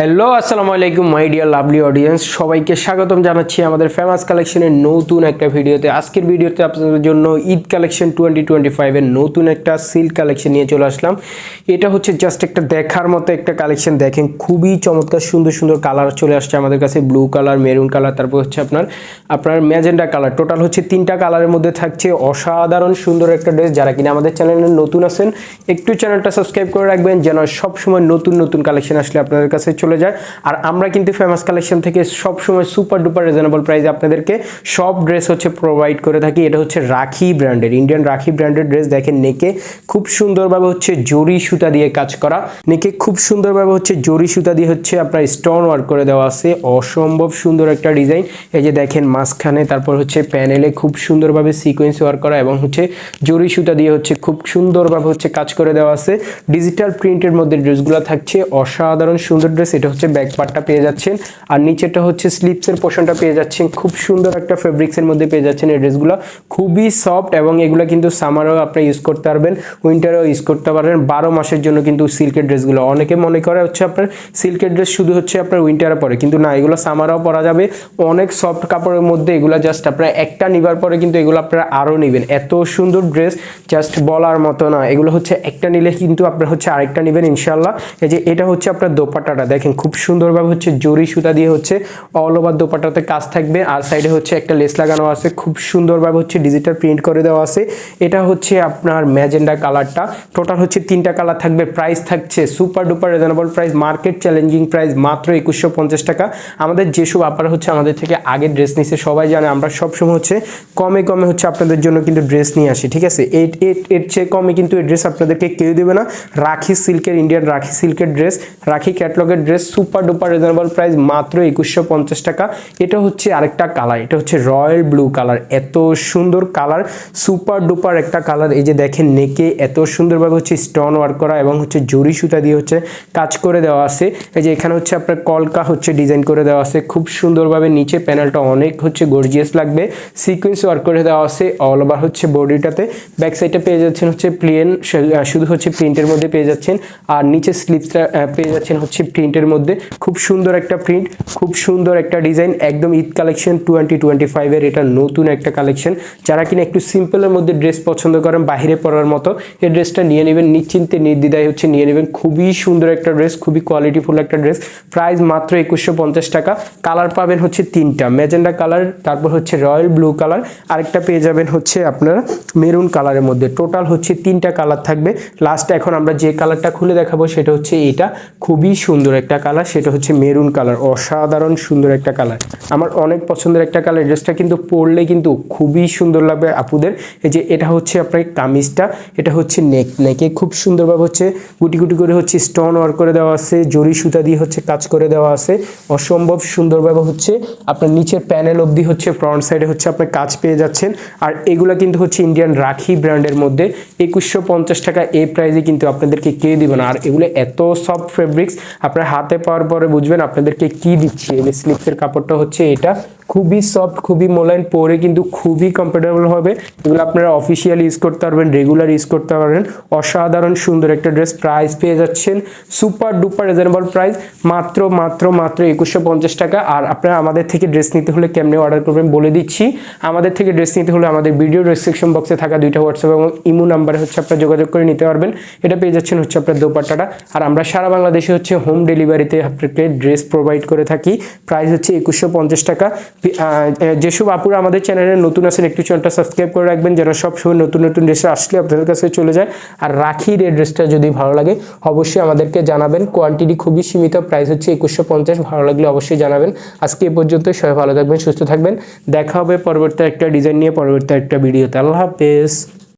Hello আসসালামু আলাইকুম my dear lovely audience সবাইকে স্বাগতম জানাচ্ছি আমাদের ফেমাস কালেকশনের নতুন একটা ভিডিওতে। আজকের ভিডিওতে আপনাদের জন্য ঈদ কালেকশন টোয়েন্টি টোয়েন্টি ফাইভের নতুন একটা সিল্ক কালেকশন নিয়ে চলে আসলাম। এটা হচ্ছে জাস্ট একটা দেখার মতো একটা কালেকশন দেখেন, খুবই চমৎকার, সুন্দর সুন্দর কালার চলে আসছে আমাদের কাছে। ব্লু কালার মেরুন কালার তারপর হচ্ছে আপনার আপনার ম্যাজেন্ডা কালার টোটাল হচ্ছে তিনটা কালারের মধ্যে থাকছে অসাধারণ সুন্দর একটা ড্রেস যারা কিনা আমাদের চ্যানেলে নতুন আছেন, একটু চ্যানেলটা সাবস্ক্রাইব করে রাখবেন, যেন সবসময় নতুন নতুন কালেকশন আসলে আপনাদের কাছে চলে যায়। আর আমরা কিন্তু ফেমাস কালেকশন থেকে সব সময় সুপার ডুপার রিজনেবল প্রাইসে আপনাদেরকে সব ড্রেস হচ্ছে প্রোভাইড করে থাকি। এটা হচ্ছে রাখি ব্র্যান্ডের ইন্ডিয়ান রাখি ব্র্যান্ডের ড্রেস দেখেন নেকে খুব সুন্দরভাবে হচ্ছে জরি সুতা দিয়ে কাজ করা। নেকে খুব সুন্দরভাবে হচ্ছে জরি সুতা দিয়ে হচ্ছে আপনার স্টোন ওয়ার্ক করে দেওয়া আছে। অসম্ভব সুন্দর একটা ডিজাইন এই যে দেখেন মাঝখানে, তারপর হচ্ছে প্যানেলে খুব সুন্দরভাবে সিকোয়েন্স ওয়ার্ক করা এবং হচ্ছে জরি সুতা দিয়ে হচ্ছে খুব সুন্দরভাবে হচ্ছে কাজ করে দেওয়া আছে। ডিজিটাল প্রিন্টের মধ্যে ড্রেসগুলো থাকছে। অসাধারণ সুন্দর ড্রেস এটা হচ্ছে ব্যাক পার্টটা পেয়ে যাচ্ছেন। আর নিচেটা হচ্ছে স্লিপসের পোর্শনটা পেয়ে যাচ্ছেন। খুব সুন্দর একটা ফেব্রিক্সের মধ্যে পেয়ে যাচ্ছেন এই ড্রেসগুলো খুবই সফট এবং এগুলো কিন্তু সামারও আপনি ইউজ করতে পারবেন। উইন্টারেও ইউজ করতে পারবেন বারো মাসের জন্য কিন্তু সিল্কের ড্রেসগুলো অনেকে মনে করে হচ্ছে আপনার সিল্কের ড্রেস শুধু হচ্ছে আপনার উইন্টারে পরে। কিন্তু না, এগুলো সামারও পরা যাবে। অনেক সফট কাপড়ের মধ্যে এগুলো জাস্ট আপনার একটা নিবার পরে কিন্তু এগুলো আপনারা আরও নেবেন। এত সুন্দর ড্রেস জাস্ট বলার মতো না। এগুলো হচ্ছে একটা নিলে কিন্তু আপনার হচ্ছে আরেকটা নেবেন ইনশাল্লাহ এই যে এটা হচ্ছে আপনার দোপাট্টাটা। দেখেন খুব সুন্দরভাবে হচ্ছে জরি সুতা দিয়ে হচ্ছে অল ওভার দোপাট্টাতে কাজ থাকবে। আর সাইডে হচ্ছে একটা লেস লাগানো আছে, খুব সুন্দরভাবে হচ্ছে ডিজিটাল প্রিন্ট করে দেওয়া আছে। এটা হচ্ছে আপনার ম্যাজেন্ডা কালারটা টোটাল হচ্ছে তিনটা কালার থাকবে প্রাইস থাকছে super duper reasonable price market challenging price মাত্র একুশশো পঞ্চাশ টাকা। আমাদের যেসব আপনারা হচ্ছে আমাদের থেকে আগে ড্রেস নিচ্ছে সবাই জানে আমরা সবসময় হচ্ছে কমে কমে হচ্ছে আপনাদের জন্য কিন্তু ড্রেস নিয়ে আসি, ঠিক আছে? এর- এর চেয়ে কমে কিন্তু এই ড্রেস আপনাদেরকে কেউ দেবে না। রাখি সিল্কের ইন্ডিয়ান রাখি সিল্কের ড্রেস রাখি ক্যাটলগের dress super duper reasonable price মাত্র একুশশো পঞ্চাশ টাকা। এটা হচ্ছে আরেকটা কালার এটা হচ্ছে রয়্যাল ব্লু কালার এত সুন্দর কালার সুপার ডুপার একটা কালার এই যে দেখেন নেকে এত সুন্দরভাবে হচ্ছে স্টোন ওয়ার্ক করা এবং হচ্ছে জরি সুতা দিয়ে হচ্ছে কাজ করে দেওয়া আছে। এই যে এখানে হচ্ছে আপনার কলকা হচ্ছে ডিজাইন করে দেওয়া আছে। খুব সুন্দরভাবে নিচে প্যানেলটা অনেক হচ্ছে গর্জিয়াস লাগবে। সিকোয়েন্স ওয়ার্ক করে দেওয়া আছে অল ওভার হচ্ছে বডিটাতে ব্যাক সাইডে পেয়ে যাচ্ছেন হচ্ছে প্লেন শুধু হচ্ছে প্রিন্টের মধ্যে পেয়ে যাচ্ছেন। আর নিচে স্লিপসটা পেয়ে যাচ্ছেন হচ্ছে প্রিন্টের মধ্যে। খুব সুন্দর একটা প্রিন্ট, খুব সুন্দর একটা ডিজাইন, একদম ঈদ কালেকশন টোয়েন্টি টোয়েন্টি ফাইভের এটা নতুন একটা কালেকশন। যারা কিনা একটু সিম্পলের মধ্যে ড্রেস পছন্দ করেন বাইরে পরার মতো, এই ড্রেসটা নিয়ে নেবেন। নিশ্চিন্তে, নির্দ্বিধায় হচ্ছে নিয়ে নেবেন। খুবই সুন্দর একটা ড্রেস, খুবই কোয়ালিটিফুল একটা ড্রেস। প্রাইস মাত্র একুশশো পঞ্চাশ টাকা। কালার পাবেন হচ্ছে তিনটা। ম্যাজেন্ডা কালার, তারপর হচ্ছে রয়্যাল ব্লু কালার। আরেকটা পেয়ে যাবেন হচ্ছে আপনার মেরুন কালারের মধ্যে। টোটাল হচ্ছে তিনটা কালার থাকবে। লাস্ট এখন আমরা যে কালারটা খুলে দেখাবো, সেটা হচ্ছে এটা খুবই সুন্দর একটা কালার সেটা হচ্ছে মেরুন কালার অসাধারণ সুন্দর একটা কালার আমার অনেক পছন্দের একটা কালার ড্রেসটা কিন্তু পরলে কিন্তু খুবই সুন্দর লাগবে আপুদের। এই যে এটা হচ্ছে আপনার কামিজটা, এটা হচ্ছে নেক নেকে খুব সুন্দরভাবে হচ্ছে গুটি গুটি করে হচ্ছে স্টোন ওয়ার্ক করে দেওয়া আছে, জরি সুতা দিয়ে হচ্ছে কাজ করে দেওয়া আছে। অসম্ভব সুন্দরভাবে হচ্ছে আপনার নিচের প্যানেল অবধি হচ্ছে ফ্রন্ট সাইডে হচ্ছে আপনার কাজ পেয়ে যাচ্ছেন। আর এগুলা কিন্তু হচ্ছে ইন্ডিয়ান রাখি ব্র্যান্ডের মধ্যে। একুশশো টাকা এই প্রাইসে কিন্তু আপনাদেরকে কে দিবে না। আর এগুলো এত সফট ফেব্রিক্স আপনার হাতে পাওয়ার পরে বুঝবেন আপনাদেরকে কি দিচ্ছি। এই স্লিপসের কাপড়টা হচ্ছে এটা। খুবই সফট খুবই মোলায়েম, পরে কিন্তু খুবই কমফোর্টেবল হবে। এগুলো আপনারা অফিসিয়াল ইউজ করতে পারবেন রেগুলার ইউজ করতে পারবেন। অসাধারণ সুন্দর একটা ড্রেস প্রাইস পেয়ে যাচ্ছেন। সুপার ডুপার রিজনেবল প্রাইস মাত্র মাত্র মাত্র একুশশো পঞ্চাশ টাকা। আর আপনারা আমাদের থেকে ড্রেস নিতে হলে কেমনে অর্ডার করবেন বলে দিচ্ছি। আমাদের থেকে ড্রেস নিতে হলে আমাদের ভিডিও রেস্ট্রিকশন বক্সে থাকা দুইটা হোয়াটসঅ্যাপ এবং ইমো নাম্বারে হচ্ছে আপনারা যোগাযোগ করে নিতে পারবেন। এটা পেয়ে যাচ্ছেন হচ্ছে আপনার দোপাট্টাটা। আর আমরা সারা বাংলাদেশে হচ্ছে হোম ডেলিভারিতে আপনাকে ড্রেস প্রোভাইড করে থাকি। প্রাইস হচ্ছে একুশশো পঞ্চাশ টাকা। যেসব আপুরা আমাদের চ্যানেলে নতুন আসেন একটু চ্যানেলটা সাবস্ক্রাইব করে রাখবেন, যেন সবসময় নতুন নতুন ড্রেস আসলে আপনাদের কাছে চলে যায়। আর রাখির এই ড্রেসটা যদি ভালো লাগে, অবশ্যই আমাদেরকে জানাবেন। কোয়ান্টিটি খুবই সীমিত প্রাইস হচ্ছে একুশশো পঞ্চাশ, ভালো লাগলে অবশ্যই জানাবেন। আজকে এ পর্যন্ত সবাই ভালো থাকবেন, সুস্থ থাকবেন। দেখা হবে পরবর্তী একটা ডিজাইন নিয়ে, পরবর্তী একটা ভিডিওতে আল্লাহ হাফেজ।